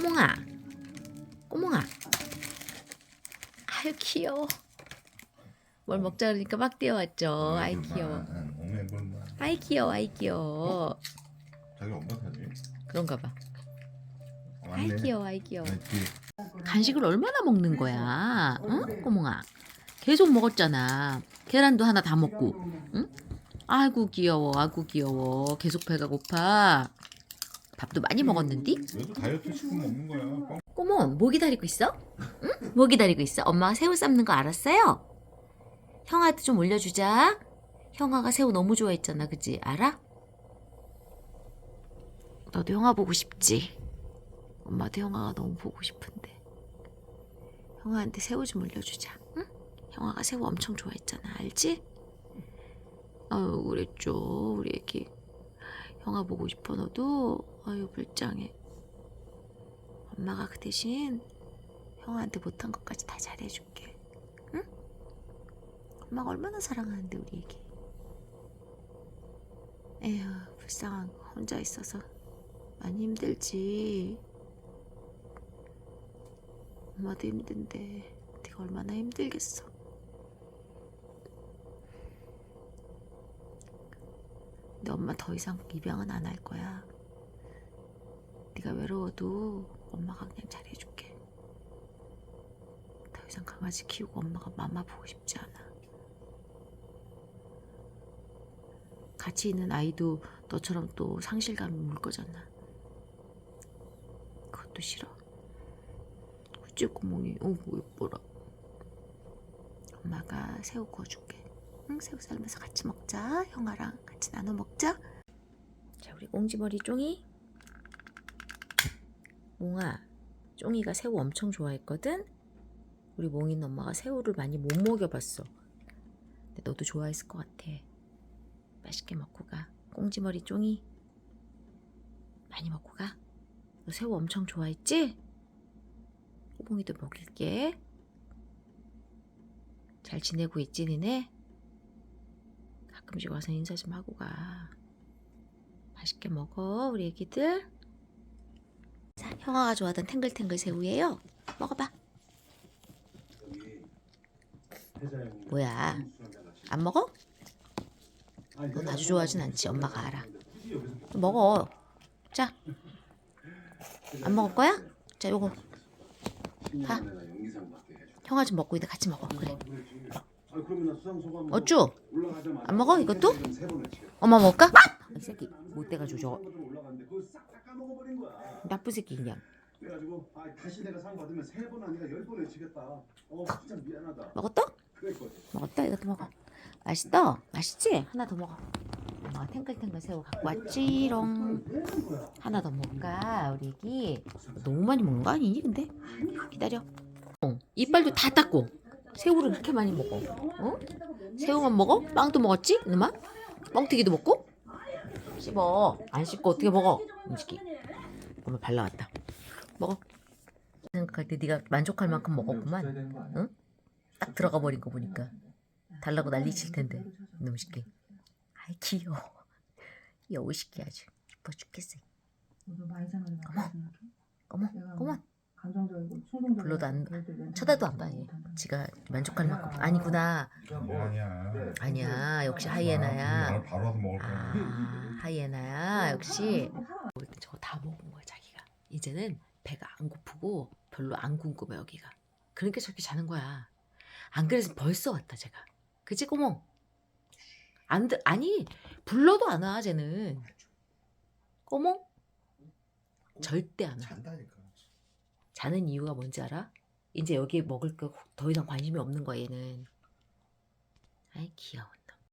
꼬몽아, 꼬몽아. 아유 귀여워. 뭘 먹자 그러니까 막 뛰어왔죠. 아이 귀여워. 아이 귀여워, 아이 귀여워. 자기 엄마 타지. 그런가 봐. 어, 아이. 귀여워, 아이 귀여워. 간식을 얼마나 먹는 거야? 응? 꼬몽아. 계속 먹었잖아. 계란도 하나 다 먹고. 응? 아이고 귀여워. 아이고 귀여워. 계속 배가 고파. 밥도 많이 먹었는디? 왜도 다이어트 식품 먹는 거야? 뻥. 꼬몽, 뭐 기다리고 있어? 응? 뭐 기다리고 있어? 엄마가 새우 삶는 거 알았어요? 형아한테 좀 올려주자. 형아가 새우 너무 좋아했잖아. 그지? 알아? 너도 형아 보고 싶지? 엄마도 형아가 너무 보고 싶은데. 형아한테 새우 좀 올려주자. 응? 형아가 새우 엄청 좋아했잖아. 알지? 아유, 그랬죠. 우리 애기. 형아 보고 싶어, 너도? 아유, 불쌍해. 엄마가 그 대신 형아한테 못한 것까지 다 잘해줄게. 응? 엄마가 얼마나 사랑하는데 우리 애기. 에휴 불쌍한 거 혼자 있어서 많이 힘들지. 엄마도 힘든데 네가 얼마나 힘들겠어. 근데 엄마 더 이상 입양은 안 할 거야. 네가 외로워도 엄마가 그냥 잘해줄게. 더 이상 강아지 키우고 엄마가 맘마 보고 싶지 않아. 같이 있는 아이도 너처럼 또 상실감이 물 거잖아. 그것도 싫어. 그치 구멍이 어구 예뻐라. 엄마가 새우 구워줄게. 응 새우 삶아서 같이 먹자. 형아랑 같이 나눠 먹자. 자 우리 꽁지머리 쫑이. 몽아, 쫑이가 새우 엄청 좋아했거든? 우리 몽이는 엄마가 새우를 많이 못 먹여봤어. 근데 너도 좋아했을 것 같아. 맛있게 먹고 가. 꽁지머리 쫑이. 많이 먹고 가. 너 새우 엄청 좋아했지? 호봉이도 먹일게. 잘 지내고 있지, 니네? 가끔씩 와서 인사 좀 하고 가. 맛있게 먹어, 우리 애기들. 자, 형아가 좋아하던 탱글탱글 새우예요. 먹어봐. 뭐야? 안 먹어? 넌 아주 좋아하진 않지. 엄마가 알아. 먹어. 자. 안 먹을 거야? 자, 요거. 가. 형아 좀 먹고 있는데 같이 먹어. 그래. 어쭈? 안 먹어? 이것도? 엄마 먹을까? 이 새끼 못 돼가지고 저거 나쁜 새끼 그냥 그래가지고 아 다시 내가 상 받으면 세 번 아니라 열 번을 치겠다. 어 진짜 미안하다. 먹었다? 그랬거든. 먹었다 이것도 먹어 맛있다 맛있지? 하나 더 먹어 엄마가 탱글탱글 새우 갖고 왔지롱 하나 더 먹을까 우리 애기 너무 많이 먹는 거 아니니 근데? 기다려 어, 이빨도 다 닦고 새우를 이렇게 많이 먹어 어? 새우만 먹어? 빵도 먹었지? 이놈아? 뻥튀기도 먹고? 씹어. 안 씹고 어떻게 먹어? 음식이. 엄마 발라왔다. 먹어. 생각할 때 네가 만족할 만큼 먹었구만. 응? 딱 들어가 버린 거 보니까. 달라고 난리 칠 텐데 이놈 새끼. 아이 귀여워. 여우 새끼 아주. 이뻐 죽겠어. 어머 어머 감정적이고 충동적이고 불러도 안- 그럴 때 멘탈 쳐다도 안 봐, 얘. 못한다. 지가 만족할 만큼. 아니구나. 아니야. 아니야. 역시 하이에나야. 오늘 바로 와서 먹을 거야. 아 하이에나야 역시. 저거 다 먹은 거야 자기가. 이제는 배가 안 고프고 별로 안 궁금해 여기가. 그러니까 저렇게 자는 거야. 안 그래서 벌써 왔다 제가. 그치 꼬몽? 안 들, 아니 불러도 안 와 쟤는. 꼬몽? 절대 안 와. 잔다니까. 자는 이유가 뭔지 알아? 이제 여기 먹을 거 더 이상 관심이 없는 거야 얘는 아이 귀여워